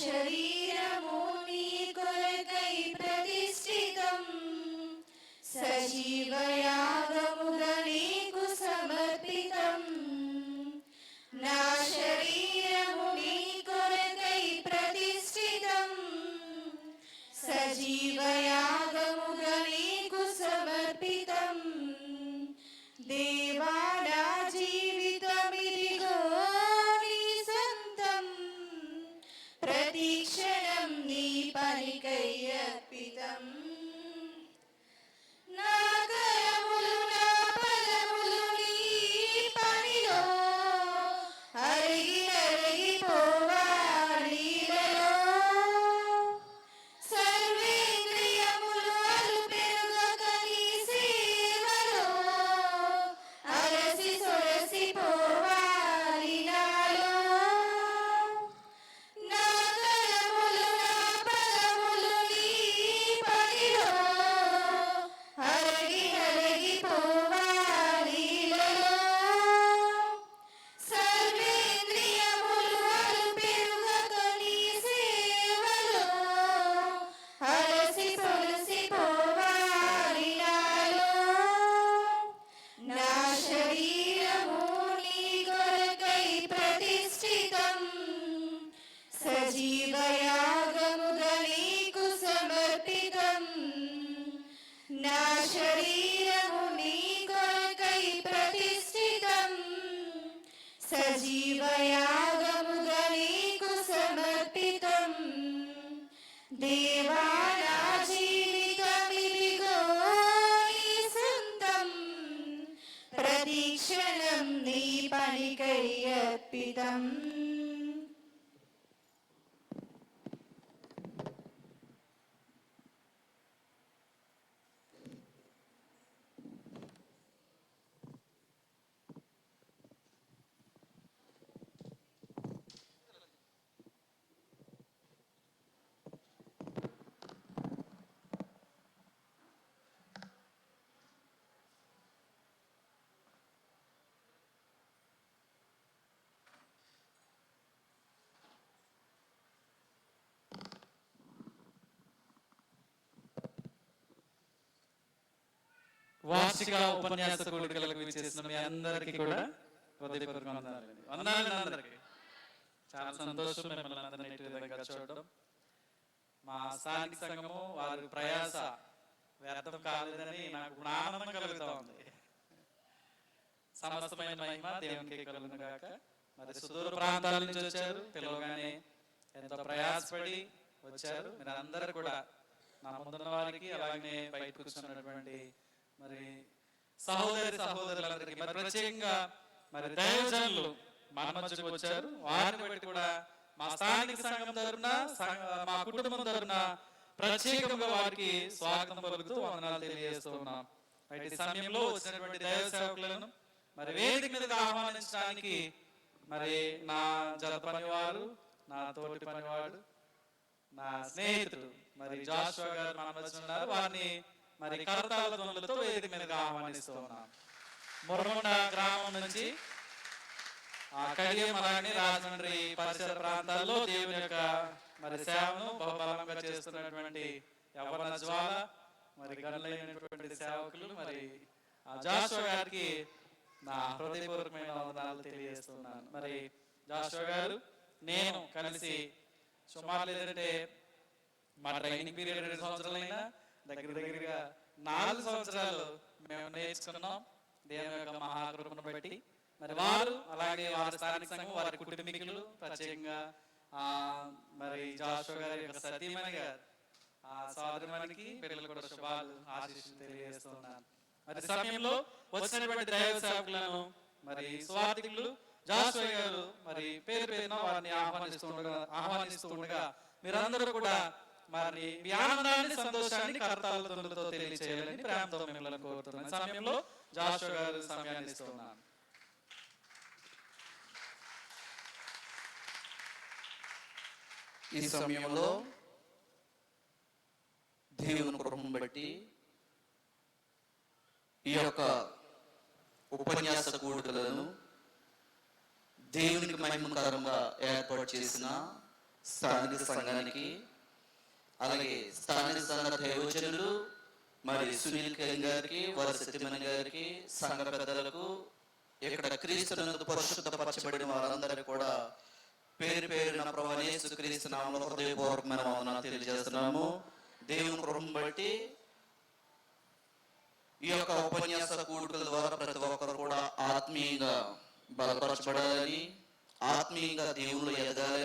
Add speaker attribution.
Speaker 1: शरीरमुनीकुलकै प्रतिष्ठितम् सजीवयागमुदनीकु समर्पितम् ना शरीरमुनीकुलकै प्रतिष्ठितम् सजीवयागमुदनीकु समर्पितम् देवा సజీవయాగముగా నీకు సమర్పితం నా శరీరము నీ కొరకై ప్రతిష్ఠితం సజీవయాగముగా నీకు సమర్పితం దేవా నా జీవితమిదిగో నీ సొంతం ప్రతి క్షణం నీ పనికై అర్పితం
Speaker 2: వార్షిక ఉపన్యాస కూడికలకు విచ్చేసిన మీ అందరికీ కూడా హృదయపూర్వక వందనాలండి వందనాలండి అందరికీ చాలా సంతోషం మిమ్మల్ని అందరినీ విధంగా చూడడం. మా స్థానిక సంఘము వారి ప్రయాస వ్యర్థం కాలేదని నాకు ఆనందం కలుగుతా ఉంది సమస్తమైన మహిమ దేవునికి కలుగును గాక. మరి సుదూర ప్రాంతాల నుంచి వచ్చారు పిలవగానే ఎంతో ప్రయాసపడి వచ్చారు. మీరు అందరూ కూడా నా ముందున్న వారికి అలాగే బయట కూర్చున్నటువంటి మరి సహోదరి సహోదరులందరికీ మరి ప్రత్యేకంగా మరి దైవజనులు మన మధ్యకు వచ్చారు. వారిని బట్టి కూడా మా స్థానిక సంఘం తరఫున మా కుటుంబం తరఫున ప్రత్యేకంగా వారికి స్వాగతం పలుకుతూ వందనాలు తెలియజేస్తున్నాం అయితే సమయంలో వచ్చినటువంటి దైవ సేవకులను మరి వేదిక మీదకి ఆహ్వానించడానికి మరి నా జల పనివారు నా తోటి పనివాడు నా స్నేహితుడు మరి జాషువా గారు మన మధ్య ఉన్నారు. వారిని మరి కరతాల ధ్వనులతో వేదిక మీదకి ఆహ్వానిస్తూ ఉన్నాం మురమండ గ్రామం నుంచి ఆ కడియం అలానే రాజమండ్రి పరిసర ప్రాంతాల్లో దేవుని యొక్క మరి సేవను బహుబలంగా చేస్తున్నటువంటి యవన జ్వాల మరి గనులైనటువంటి సేవకులు మరి ఆ జాషువా గారికి నా హృదయపూర్వకమైన వందనాలు తెలియజేస్తున్నాను. మరి జాషువా గారు నేను కలిసి సుమారు లేదంటే మా ట్రైనింగ్ పీరియడ్ రెండు సంవత్సరాలైనా దగ్గర దగ్గరగా నాలుగు సంవత్సరాలు మేము నేర్చుకున్నాం. దేవుని యొక్క మహాకృపను బట్టి. మరి వారు అలాగే వారి స్థానిక సంఘం వారి కుటుంబీకులు ప్రత్యేకంగా ఆ మరి జాషో గారి యొక్క సతీమణి గారు ఆ సోదరుమణికి పిల్లలు కూడా శుభాలు ఆశీస్సులు తెలియజేస్తున్నాను మరి సమయంలో వచ్చినటువంటి దైవ సేవకులను మరి స్వార్థికులు జాషో గారు మరి పేరు పేరున వారిని ఆహ్వానిస్తుండగా ఆహ్వానిస్తుండగా మీరందరూ కూడా మరి మీ ఆనందాన్ని సంతోషాన్ని కర్తాలతో తెలియచేయాలని ప్రేమతో మిమ్మల్ని కోరుతున్నాను. సమయంలో జాషు గారు సమయాన్ని ఇస్తున్నాను
Speaker 3: ఈ సమయంలో దేవుని కృపను బట్టి ఈ యొక్క ఉపన్యాస కూడుకలను దేవునికి మహిమకరంగా ఏర్పాటు చేసిన స్థానిక సంఘానికి అలాగే స్థానిక సంఘ దైవజనులు మరి సునీల్ కిరణ్ గారికి వారి సత్యమణి గారికి సంఘ పెద్దలకు ఇక్కడ క్రీస్తునందు పరిశుద్ధపరచబడిన వారందరికీ కూడా పేరు పేరున ప్రభు క్రీస్తు నామంలో హృదయపూర్వకమైన వందనాలు తెలియజేస్తున్నాము. దేవుని కృపం బట్టి ఈ యొక్క ఉపన్యాస కూడుకల ద్వారా ప్రతి ఒక్కరు కూడా ఆత్మీయంగా బలపరచబడాలని ఆత్మీయంగా దేవుళ్ళు ఎదగాలి